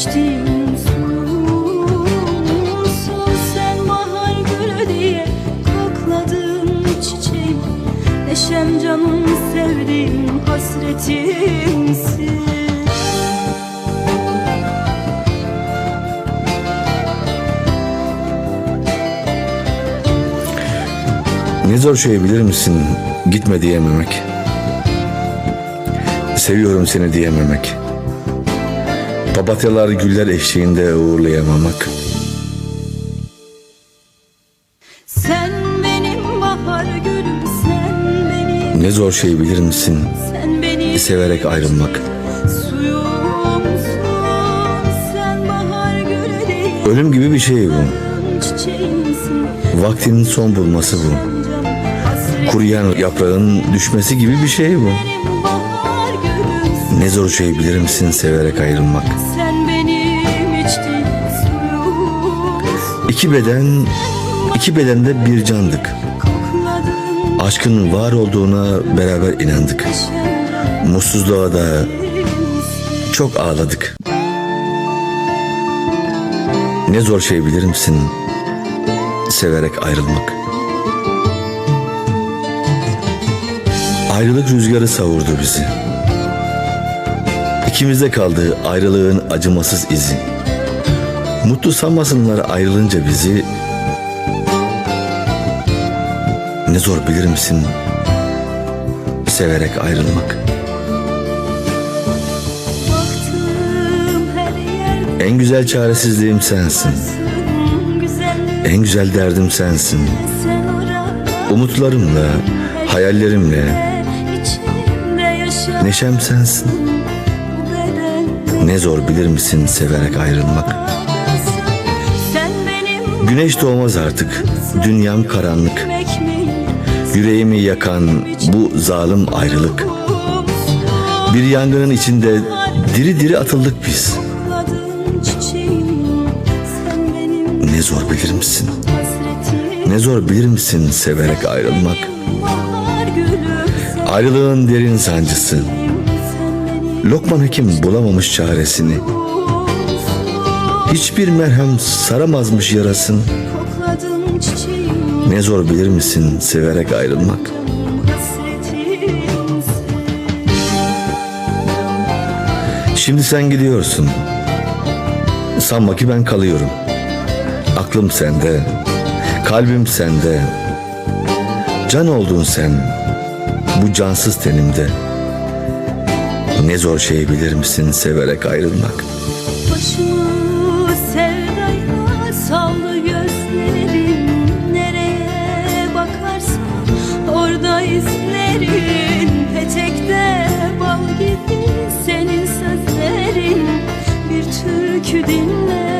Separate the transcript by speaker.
Speaker 1: içtim susuz Sen bahar gülü diye kokladın çiçeğim Neşem canım sevdiğim hasretimsin
Speaker 2: Ne zor şey bilir misin? Gitme diyememek. Seviyorum seni diyememek. Papatyalar güller eşliğinde uğurlayamamak.
Speaker 1: Sen benim bahar gülüm sen benim
Speaker 2: Ne zor şey bilir misin
Speaker 1: Sen benim severek ayrılmak. Ölüm
Speaker 2: gibi bir şey bu. Vaktinin son bulması bu. Kuruyan yaprağın düşmesi gibi bir şey bu. Ne zor şey bilir misin severek ayrılmak.
Speaker 1: Sen benim içtiğim
Speaker 2: İki beden, iki bedende bir candık. Aşkın var olduğuna beraber inandık. Mutsuzluğa da çok ağladık. Ne zor şey bilir misin severek ayrılmak. Ayrılık rüzgarı savurdu bizi. İkimizde kaldı ayrılığın acımasız izi. Mutlu sanmasınlar ayrılınca bizi. Ne zor bilir misin severek ayrılmak. En güzel çaresizliğim sensin. En güzel derdim sensin. Umutlarımla, hayallerimle, neşem sensin.
Speaker 1: Ne
Speaker 2: zor bilir misin severek ayrılmak.
Speaker 1: Güneş
Speaker 2: doğmaz artık, dünyam karanlık. Yüreğimi yakan bu zalim ayrılık. Bir yangının içinde diri diri atıldık biz.
Speaker 1: Ne zor bilir
Speaker 2: misin?
Speaker 1: Ne
Speaker 2: zor bilir misin severek ayrılmak. Ayrılığın derin sancısı. Lokman Hekim bulamamış çaresini. Hiçbir merhem saramazmış
Speaker 1: çiçeğim
Speaker 2: Ne zor bilir misin severek ayrılmak. Şimdi sen gidiyorsun. Sanma ki ben kalıyorum. Aklım sende, kalbim sende. Can oldun sen, bu cansız tenimde. Ne zor şey bilir misin? Severek ayrılmak?
Speaker 1: Başımı sevdaya sallı gözlerim. Nereye bakarsan orada izlerin. Petekte bal gibi senin sözlerin. Bir türkü dinle.